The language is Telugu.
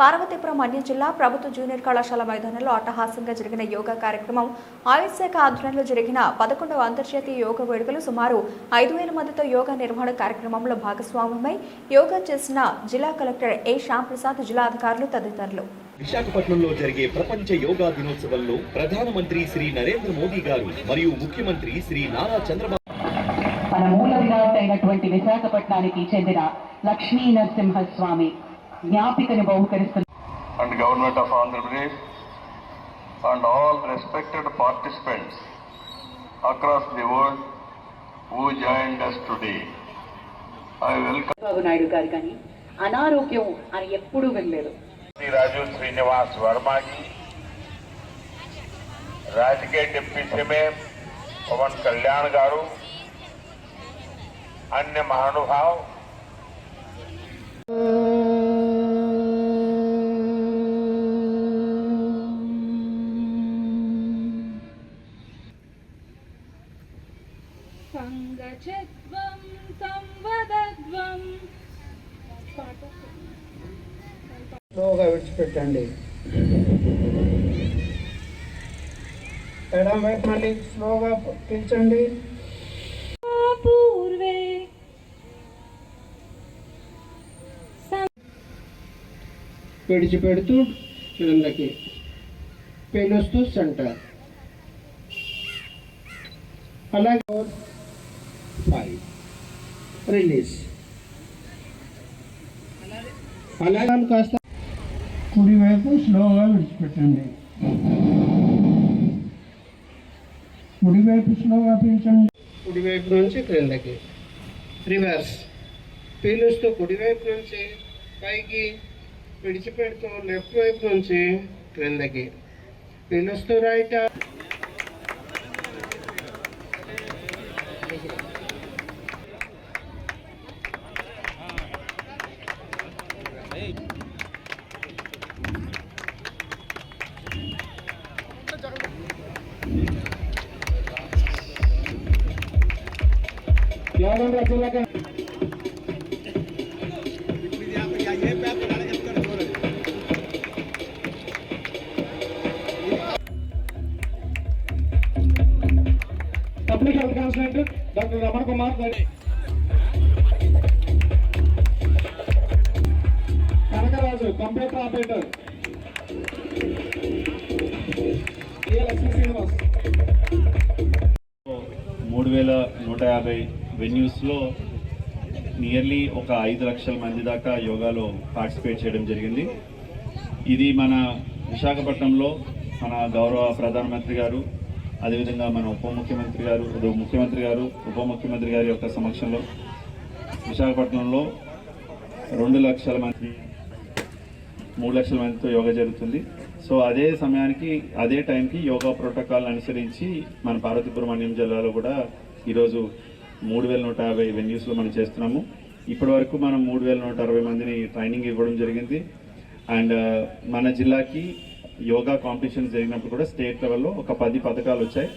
పార్వతీపురం అన్యం జిల్లా ప్రభుత్వ జూనియర్ కళాశాల మైదానంలో అట్టహాసంగా జరిగిన యోగా కార్యక్రమం ఆయుష్ శాఖ ఆధ్వర్యంలో జరిగిన పదకొండవ అంతర్జాతీయ యోగా వేడుకలు సుమారు ఐదు వేల మందితో యోగా నిర్వహణ కార్యక్రమంలో భాగస్వామ్యమై యోగా చేసిన జిల్లా కలెక్టర్ ఏ. శ్యాంప్రసాద్ జిల్లా అధికారులు తదితరులు. విశాఖపట్నంలో జరిగే ప్రపంచ యోగా దినోత్సవంలో ప్రధానమంత్రి శ్రీ నరేంద్ర మోదీ గారు మరియు ముఖ్యమంత్రి శ్రీ నారా చంద్రబాబు మన మూల విరాట్ అయినటువంటి విశాఖపట్నానికి చెందిన Lakshmi Narasimhaswamy. జ్ఞాపికను బహుకరిస్తున్న and Government of Andhra Pradesh and all respected participants across the world who joined us today. I welcome Chandrababu Naidu గారు కానీ అనారోగ్యం అని ఎప్పుడూ వెళ్ళలేదు श्री राजू श्रीनिवास वर्मा जी राज्य के डिप्टी सीएम पवन कल्याण गारू अन्य महानुभाव సంగచత్వం సంవదత్వం. విడిచిపెట్టండి. ఎడం వైపు మళ్ళీ స్లోగా పిలిచండి. పూర్వే. విడిచిపెడుతూ క్రిందకి పిలుస్తూ సెంటర్. అలాగే ఫైవ్ రిలీజ్ అలాగే కాస్త కుడివైపు స్లోగా విడిచిపెట్టండి. కుడివైపు స్లోగా పీల్చండి. కుడివైపు నుంచి క్రిందకి. రివర్స్. పీలుస్తూ కుడివైపు నుంచి పైకి విడిచిపెడుతూ లెఫ్ట్ వైపు నుంచి క్రిందకి. పీలుస్తూ right public health consultant doctor Ramana Kumar Kanakaraju computer operator A Lakshmi Srinivas మూడు వేల నూట యాభై వెన్యూస్లో నియర్లీ ఒక ఐదు లక్షల మంది దాకా యోగాలో పార్టిసిపేట్ చేయడం జరిగింది. ఇది మన విశాఖపట్నంలో మన గౌరవ ప్రధానమంత్రి గారు అదేవిధంగా మన ఉప ముఖ్యమంత్రి గారు ముఖ్యమంత్రి గారు ఉప ముఖ్యమంత్రి గారి యొక్క సమక్షంలో విశాఖపట్నంలో రెండు లక్షల మంది మూడు లక్షల మందితో యోగా జరుగుతుంది. సో అదే సమయానికి అదే టైంకి యోగా ప్రోటోకాల్ అనుసరించి మన పార్వతీపురం అన్యం జిల్లాలో కూడా ఈరోజు మూడు వేల నూట యాభై వెన్యూస్లో మనం చేస్తున్నాము. ఇప్పటి వరకు మనం మూడు వేల నూట అరవై మందిని ట్రైనింగ్ ఇవ్వడం జరిగింది. అండ్ మన జిల్లాకి యోగా కాంపిటీషన్ జరిగినప్పుడు కూడా స్టేట్ లెవెల్లో ఒక పది పథకాలు వచ్చాయి.